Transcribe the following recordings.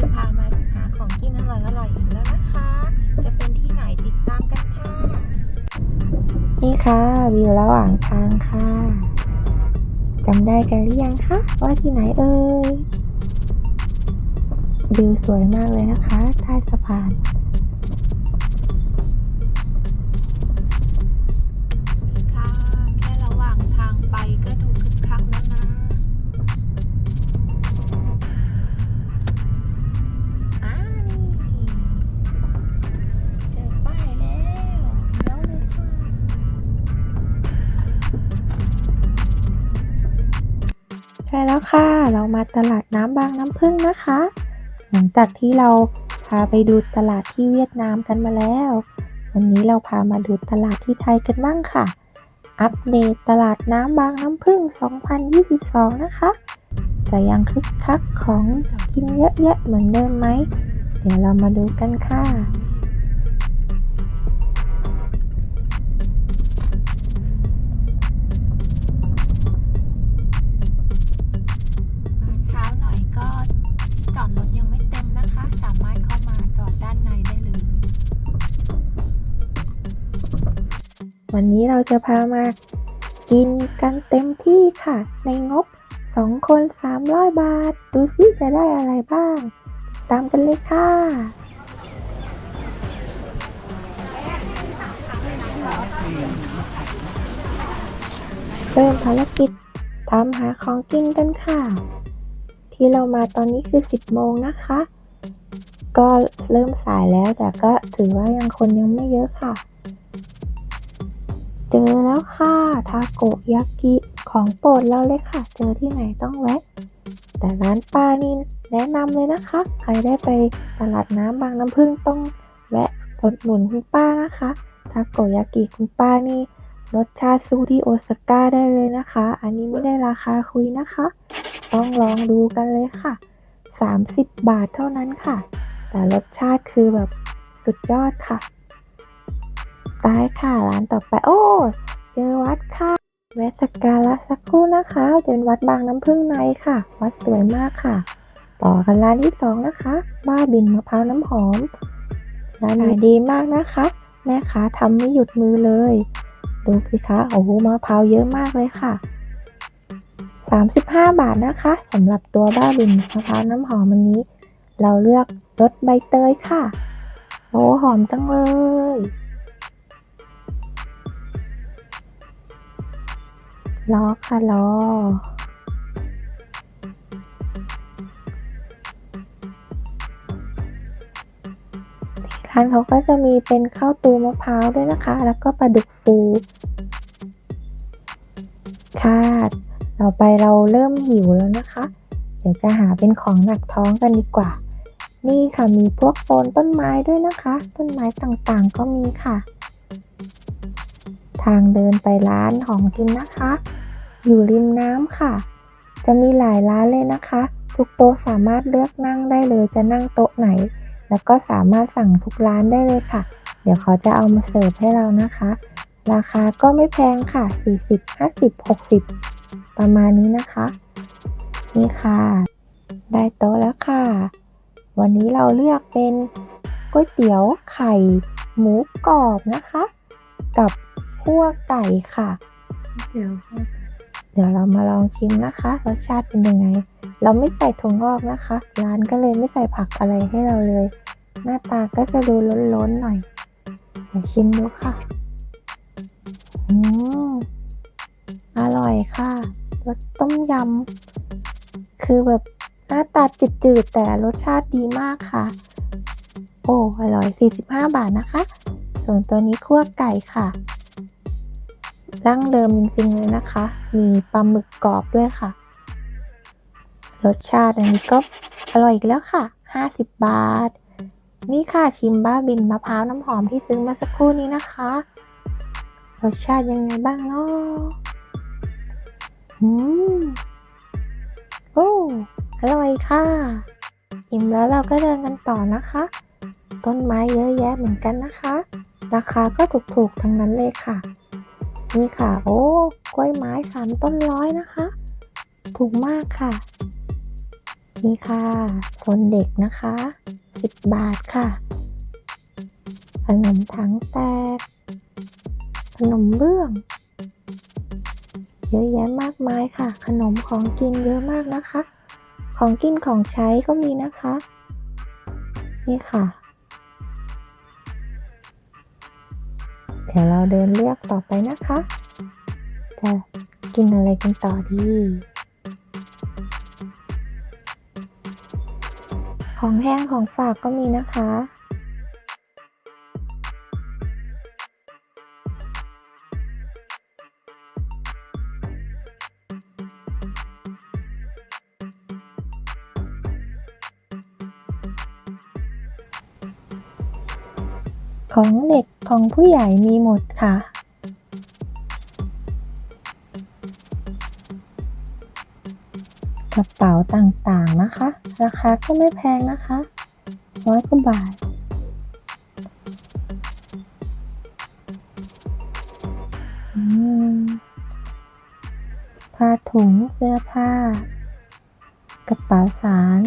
จะพามาหาของกินอร่อยอร่อยๆอีกแล้วนะคะ จะเป็นที่ไหนติดตามกันค่ะ นี่ค่ะวิวระหว่างทางค่ะจำได้กันหรือยังคะว่าที่ไหนเอ่ยวิวสวยมากเลยนะคะใต้สะพาน ค่ะ เรามาตลาดน้ำบางน้ำพึ่งนะคะ หลังจากที่เราพาไปดูตลาดที่เวียดนามกันมาแล้ว วันนี้เราพามาดูตลาดที่ไทยกันบ้างค่ะ อัปเดตตลาดน้ำบางน้ำพึ่ง 2022 นะคะจะยังคึกคักของกินเยอะแยะเหมือนเดิมไหม เดี๋ยวเรามาดูกันค่ะ จอดรถยังไม่เต็มนะคะ สามารถเข้ามาจอดด้านในได้เลย วันนี้เราจะพามากินกันเต็มที่ค่ะ ในงบ 2 คน 300 บาท ดูซิจะได้อะไรบ้าง ตามกันเลยค่ะเริ่มภารกิจตามหาของกินกันค่ะ ที่เรามาตอนนี้คือ 10 โมงนะคะ ก็เริ่มสายแล้วแต่ก็ถือว่ายังคนยังไม่เยอะค่ะ เจอแล้วค่ะ ทาโกยากิของโปรดเราเลยค่ะ เจอที่ไหนต้องแวะ แต่ร้านป้านี่แนะนำเลยนะคะ ใครได้ไปตลาดน้ำบางน้ำพึ่งต้องแวะอุดหนุนคุณป้านะคะทาโกยากิคุณป้านี่รสชาติสู้ที่โอซาก้าได้เลยนะคะ อันนี้ไม่ได้ราคาคุยนะคะ ต้องลองดูกันเลยค่ะ 30 บาทเท่านั้นค่ะ แต่รสชาติคือแบบสุดยอดค่ะตายค่ะร้านต่อไป โอ้ เจอวัดค่ะแวะสักการะสักครู่นะคะเป็นวัดบางน้ำพึ่งในค่ะ วัดสวยมากค่ะ ต่อกันร้านที่สองนะคะ บ้าบินมะพร้าวน้ำหอมร้านนี้ดีมากนะคะ แม่ค้าทำไม่หยุดมือเลย ดูสิคะโอ้โหมะพร้าวเยอะมากเลยค่ะ 35 บาทนะคะสำหรับตัวบ้าบินมะพร้าวน้ำหอมอันนี้ เราเลือกรสใบเตยค่ะโอ้หอมจังเลยรอค่ะรอร้านเขาก็จะมีเป็นข้าวตูมะพร้าวด้วยนะคะ แล้วก็ปลาดุกฟู ต่อไปเราเริ่มหิวแล้วนะคะ เดี๋ยวจะหาเป็นของหนักท้องกันดีกว่า นี่ค่ะมีพวกโซนต้นไม้ด้วยนะคะ ต้นไม้ต่างๆก็มีค่ะ ทางเดินไปร้านของกินนะคะ อยู่ริมน้ำค่ะ จะมีหลายร้านเลยนะคะ ทุกโต๊ะสามารถเลือกนั่งได้เลยจะนั่งโต๊ะไหน แล้วก็สามารถสั่งทุกร้านได้เลยค่ะ เดี๋ยวเขาจะเอามาเสิร์ฟให้เรานะคะ ราคาก็ไม่แพงค่ะ 40 50 60 ประมาณนี้นะคะ นี่ค่ะ ได้โต๊ะแล้วค่ะ วันนี้เราเลือกเป็นก๋วยเตี๋ยวไข่หมูกรอบนะคะ กับคั่วไก่ค่ะ เดี๋ยวเดี๋ยวเรามาลองชิมนะคะรสชาติเป็นยังไง เราไม่ใส่ถั่วงอกนะคะ ร้านก็เลยไม่ใส่ผักอะไรให้เราเลย หน้าตาก็จะดูล้นๆหน่อยเดี๋ยวชิมดูค่ะอืม ค่ะรสต้มยำคือแบบหน้าตาจืดๆ แต่รสชาติดีมากค่ะ โอ้ อร่อย 45 บาทนะคะ ส่วนตัวนี้คั่วไก่ค่ะดั้งเดิมจริงๆเลยนะคะ มีปลาหมึกกรอบด้วยค่ะ รสชาติอันนี้ก็อร่อยอีกแล้วค่ะ 50 บาท นี่ค่ะชิมบ้าบินมะพร้าวน้ำหอมที่ซื้อมาสักครู่นี้นะคะ รสชาติยังไงบ้างเนาะ อืมโอ้อร่อยค่ะ อิ่มแล้วเราก็เดินกันต่อนะคะ ต้นไม้เยอะแยะเหมือนกันนะคะ ราคาก็ถูกๆทั้งนั้นเลยค่ะ นี่ค่ะ โอ้กล้วยไม้สามต้นร้อยนะคะ ถูกมากค่ะ นี่ค่ะโซนเด็กนะคะ10บบาทค่ะขนมถังแตกขนมเบื้อง อะแยะมากมายค่ะ ขนมของกินเยอะมากนะคะ ของกินของใช้ก็มีนะคะ นี่ค่ะ เดี๋ยวเราเดินเลือกต่อไปนะคะ จะกินอะไรกันต่อดี ของแห้งของฝากก็มีนะคะ ของเด็กของผู้ใหญ่มีหมดค่ะ กระเป๋าต่างๆนะคะ ราคาก็ไม่แพงนะคะร้อยกว่าบาท ผ้าถุงเสื้อผ้า กระเป๋าสาร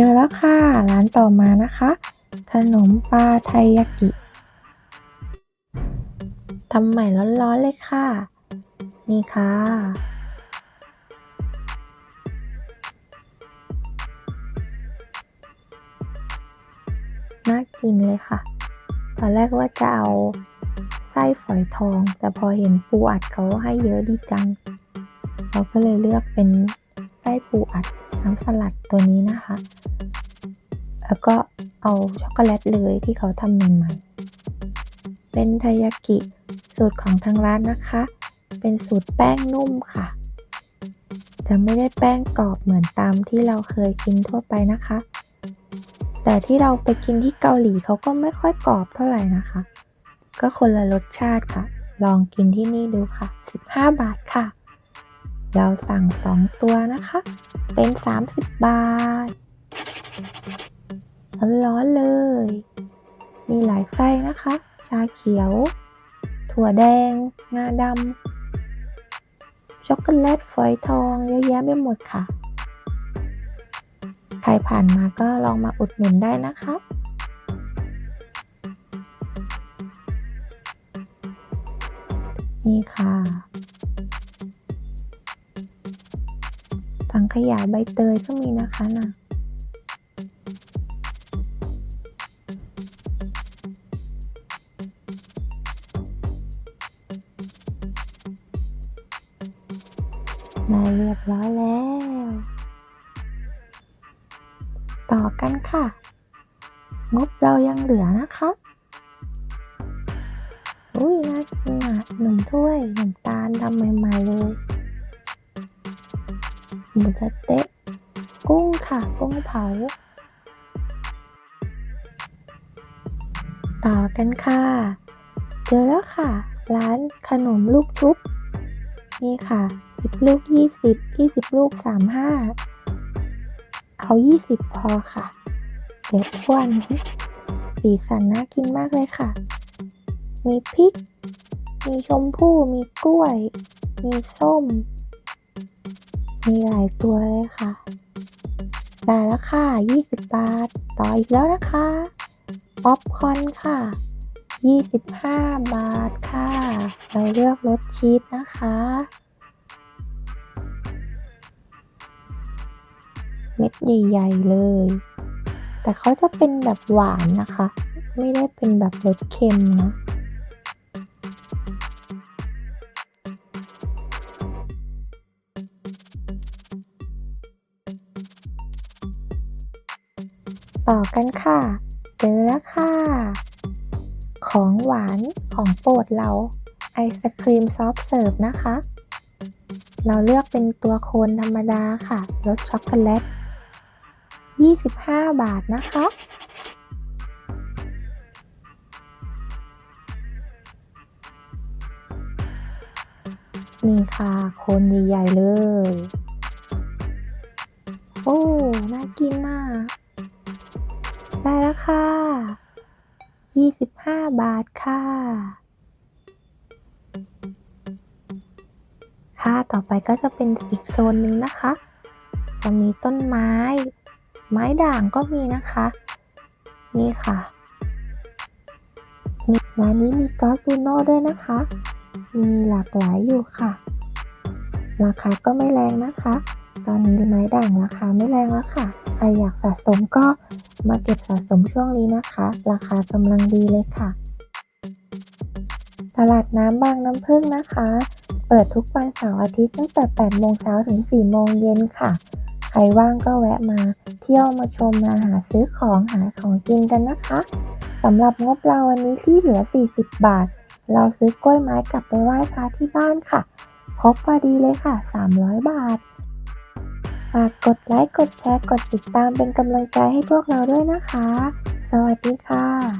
จอแล้วค่ะ ร้านต่อมานะคะ ขนมปลาไทยากิทำใหม่ร้อนๆเลยค่ะ นี่ค่ะ น่ากินเลยค่ะ ตอนแรกว่าจะเอาไส้ฝอยทอง แต่พอเห็นปูอัดเขาให้เยอะดีจัง เราก็เลยเลือกเป็น ส้ปูอัดน้ำสลัดตัวนี้นะคะ แล้วก็เอาช็อกโกแลตเลยที่เขาทำใหม่ๆเป็นไทยากิสูตรของทางร้านนะคะ เป็นสูตรแป้งนุ่มค่ะ จะไม่ได้แป้งกรอบเหมือนตามที่เราเคยกินทั่วไปนะคะ แต่ที่เราไปกินที่เกาหลีเขาก็ไม่ค่อยกรอบเท่าไหร่นะคะ ก็คนละรสชาติค่ะ ลองกินที่นี่ดูค่ะ 15 บาทค่ะ เราสั่ง 2 ตัวนะคะ เป็น 30 บาท ร้อนๆเลย มีหลายไส้นะคะ ชาเขียว ถั่วแดง งาดำ ช็อกโกแลต ฝอยทอง เยอะแยะไปหมดค่ะ ใครผ่านมาก็ลองมาอุดหนุนได้นะคะนี่ค่ะ ขยาใบเตยก็มีนะคะน่ะได้เรียบร้อยแล้ว ต่อกันค่ะ งบเรายังเหลือนะคะอุ้ยน่ากินอะหนึ่งถ้วยหนึ่งตาลทำใหม่ๆเลย หมูสะเต๊ะ กุ้งค่ะ กุ้งเผา ต่อกันค่ะ เจอแล้วค่ะ ร้านขนมลูกชุบ นี่ค่ะสิบลูกยี่สิบยี่สิบลูกสามห้าเอายี่สิบพอค่ะ เดี๋ยวอ้วนสีสันน่ากินมากเลยค่ะ มีพริก มีชมพู่ มีกล้วย มีส้ม มีหลายตัวเลยค่ะ ได้แล้วค่ะ 20 บาท ต่ออีกแล้วนะคะ ป๊อปคอนค่ะ 25 บาทค่ะ เราเลือกรสชีสนะคะ เม็ดใหญ่ๆเลย แต่เขาจะเป็นแบบหวานนะคะ ไม่ได้เป็นแบบรสเค็มนะ ต่อกันค่ะ เจอแล้วค่ะ ของหวานของโปรดเรา ไอศครีมซอฟเสิร์ฟนะคะ เราเลือกเป็นตัวโคนธรรมดาค่ะรสช็อกโกแลต 25 บาทนะคะนี่ค่ะโคนใหญ่ ๆ เลย โอ้ น่ากินมาก ได้แล้วค่ะ 25 บาทค่ะ ค่ะ ต่อไปก็จะเป็นอีกโซนหนึ่งนะคะ จะมีต้นไม้ ไม้ด่างก็มีนะคะ นี่ค่ะนี่ร้านนี้มีจอร์จูโน่ด้วยนะคะ มีหลากหลายอยู่ค่ะ ราคาก็ไม่แรงนะคะ ตอนนี้ไม้ด่างราคาไม่แรงแล้วค่ะ ใครอยากสะสมก็ มาเก็บสะสมช่วงนี้นะคะ ราคากำลังดีเลยค่ะ ตลาดน้ำบางน้ำพึ่งนะคะ เปิดทุกวันเสาร์อาทิตย์ตั้งแต่ 8 โมงเช้าถึง 4 โมงเย็นค่ะ ใครว่างก็แวะมา เที่ยวมาชมมาหาซื้อของหาของกินกันนะคะสำหรับงบเราวันนี้ที่เหลือ 40 บาท เราซื้อกล้วยไม้กลับไปไหว้พระที่บ้านค่ะ ครบพอดีเลยค่ะ 300 บาท ฝากกดไลค์ กดแชร์ กดติดตามเป็นกำลังใจให้พวกเราด้วยนะคะ สวัสดีค่ะ